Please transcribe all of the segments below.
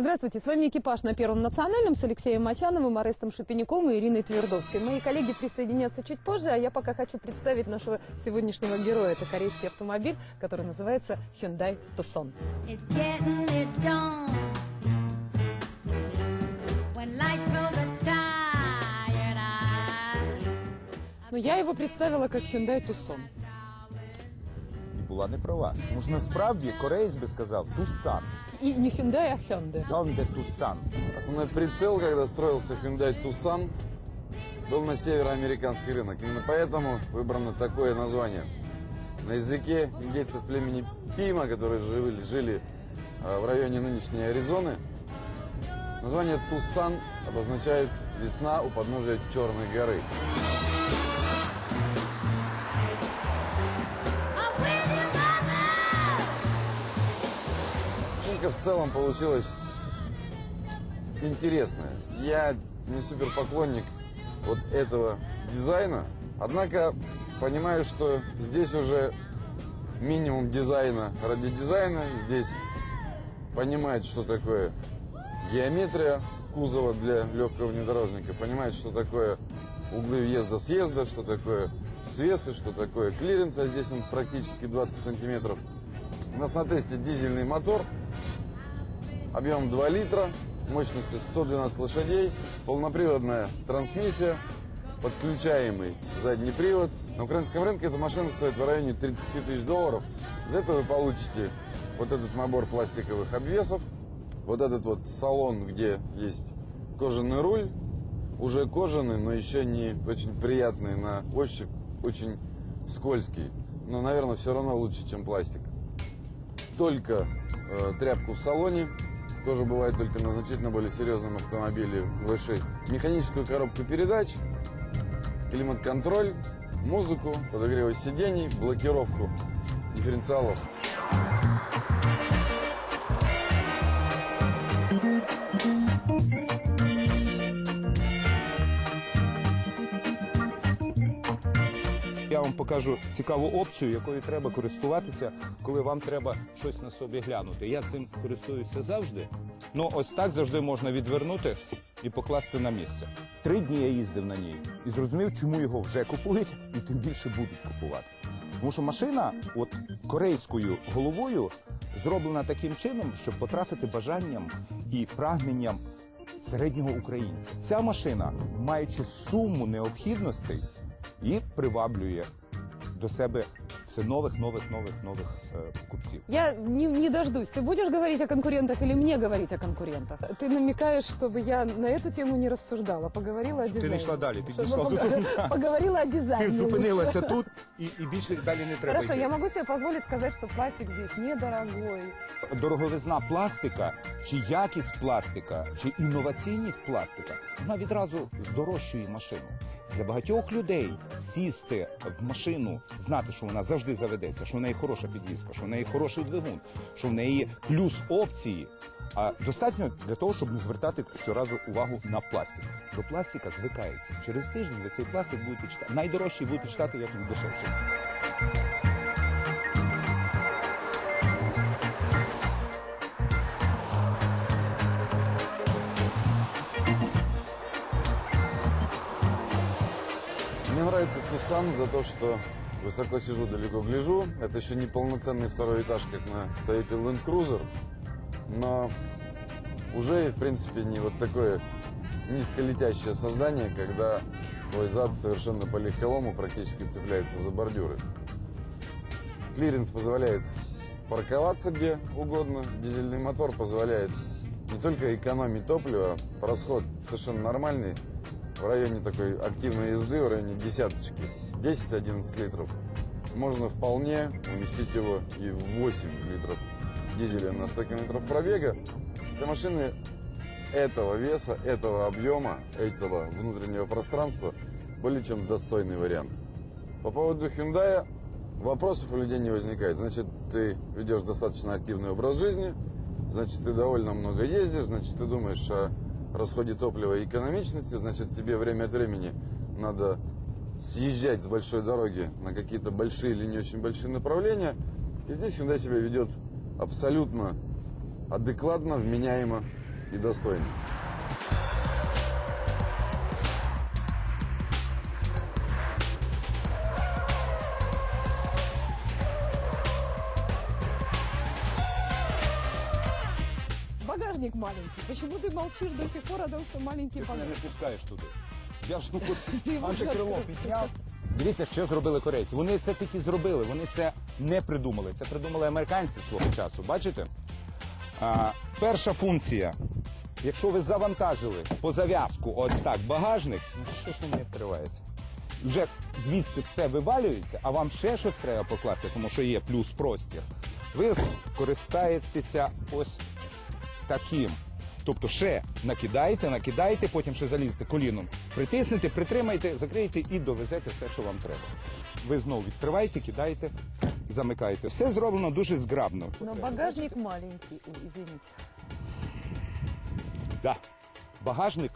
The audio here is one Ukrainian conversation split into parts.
Здравствуйте, с вами экипаж на Первом национальном с Алексеем Мачановым, Арестом Шепеняком и Ириной Твердовской. Мои коллеги присоединятся чуть позже, а я пока хочу представить нашего сегодняшнего героя. Это корейский автомобиль, который называется Hyundai Tucson. Но я его представила как Hyundai Tucson І була не права. Тому що насправді кореєць би сказав Тусан. И не Hyundai, а Hyundai. Hyundai Tucson. Основной прицел, когда строился Hyundai Tucson, был на североамериканский рынок. Именно поэтому выбрано такое название. На языке индейцев племени Пима, которые жили, жили э, в районе нынешней Аризоны, название Тусан обозначает весна у подножия Черной горы. Машинка в целом получилась интересная. Я не супер поклонник вот этого дизайна, однако понимаю, что здесь уже минимум дизайна ради дизайна. Здесь понимает, что такое геометрия кузова для легкого внедорожника, понимает, что такое углы въезда-съезда, что такое свесы, что такое клиренс, а здесь он практически 20 сантиметров. У нас на тесте дизельный мотор, объем 2 литра, мощностью 112 лошадей, полноприводная трансмиссия, подключаемый задний привод. На украинском рынке эта машина стоит в районе 30 тысяч долларов. За это вы получите вот этот набор пластиковых обвесов, вот этот вот салон, где есть кожаный руль, уже кожаный, но еще не очень приятный на ощупь, очень скользкий. Но, наверное, все равно лучше, чем пластик. Только э, тряпку в салоне. Кожа бывает только на значительно более серьезном автомобиле V6. Механическую коробку передач, климат-контроль, музыку, подогрев сидений, блокировку дифференциалов. Покажу цікаву опцію, якою треба користуватися, коли вам треба щось на собі глянути. Я цим користуюся завжди. Ну, ось так завжди можна відвернути і покласти на місце. Три дні я їздив на ній і зрозумів, чому його вже купують і тим більше будуть купувати. Тому що машина, от корейською головою, зроблена таким чином, щоб потрафити бажанням і прагненням середнього українця. Ця машина, маючи суму необхідностей, і приваблює до себе все нових, нових, нових, нових е, покупців. Я не, не дождусь. Ты будешь говорить о конкурентах или мне говорить о конкурентах? Ты намекаешь, чтобы я на эту тему не рассуждала, поговорила о Щоб ти дизайне. не йшла далі, ти Чтобы дійшла пог- тут. Поговорила о дизайне. Ти зупинилася лучше. тут і, і більше далі не треба. Хорошо, йти. я могу себе позволить сказать, что пластик здесь недорогой. Дороговизна пластика, чи якість пластика, чи інноваційність пластика, вона відразу здорожчує машину. Для багатьох людей сісти в машину, знати, що вона завжди заведеться, що в неї хороша підвізка, що в неї хороший двигун, що в неї плюс опції. А достатньо для того, щоб не звертати щоразу увагу на пластик. До пластика звикається. Через тиждень ви цей пластик будете читати. Найдорожчий будете читати, як він дешевший. Мне нравится Тусан за то, что высоко сижу, далеко гляжу. Это еще не полноценный второй этаж, как на Toyota Land Cruiser. Но уже, в принципе, не вот такое низколетящее создание, когда твой зад совершенно по легковому практически цепляется за бордюры. Клиренс позволяет парковаться где угодно. Дизельный мотор позволяет не только экономить топливо, а расход совершенно нормальный, в районе такой активной езды, в районе десяточки, 10-11 литров. Можно вполне уместить его и в 8 литров дизеля на 100 километров пробега. Для машины этого веса, этого объема, этого внутреннего пространства более чем достойный вариант. По поводу Hyundai вопросов у людей не возникает. Значит, ты ведешь достаточно активный образ жизни, значит, ты довольно много ездишь, значит, ты думаешь о расходе топлива и экономичности, значит, тебе время от времени надо съезжать с большой дороги на какие-то большие или не очень большие направления. И здесь Hyundai себя ведет абсолютно адекватно, вменяемо и достойно. Багажник маленький. Почему ты молчишь до сих пор о том, что маленький Ти ж мене не пускаєш туди. Я ж ну от його вже антикрило відкрив. підняв. Дивіться, що зробили корейці. Вони це тільки зробили, вони це не придумали. Це придумали американці свого часу. Бачите? А, перша функція. Якщо ви завантажили по зав'язку ось так багажник, ну що ж він не відкривається? Вже звідси все вивалюється, а вам ще щось треба покласти, тому що є плюс простір. Ви скористаєтеся ось таким. Тобто ще накидаєте, накидаєте, потім ще залізете коліном, притиснете, притримаєте, закриєте і довезете все, що вам треба. Ви знову відкриваєте, кидаєте, замикаєте. Все зроблено дуже зграбно. Но багажник маленький. Извините. Да. Багажник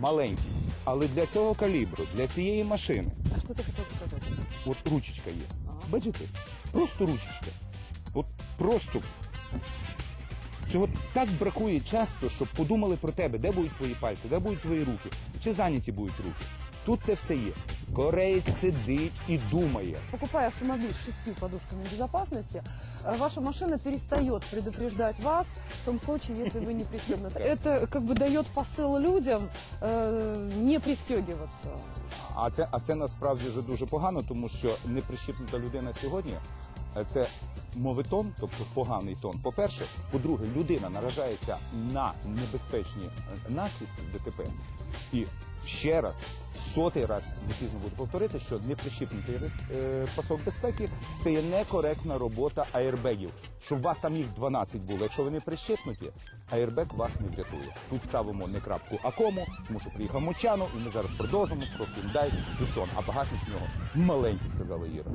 маленький. Але для цього калібру, для цієї машини, А что ты хотел показать? от ручечка є. Ага. Бачите? Просто ручечка. От просто. Цього так бракує часто, щоб подумали про тебе, де будуть твої пальці, де будуть твої руки, чи зайняті будуть руки. Тут це все є. Кореєць сидить і думає. Покупая автомобиль с шестью подушками безопасности, э, ваша машина перестает предупреждать вас в том случае, если вы не пристегнуты. Это как бы дает посыл людям э, не пристегиваться. А це, а це насправді вже дуже погано, тому що неприщіпнута людина сьогодні е, це моветон, тобто поганий тон. По-перше, по-друге, людина наражається на небезпечні е, наслідки ДТП. І ще раз, сотий раз не пізно буду повторити, що неприщіпнутий е, пасок безпеки це є некоректна робота аербегів. Щоб вас там їх 12 було. Якщо вони прищепнуті, аербег вас не врятує. Тут ставимо не крапку, а кому, тому що приїхав Мочану, і ми зараз продовжимо про Hyundai Tucson. А багажник в нього маленький, сказала Іра.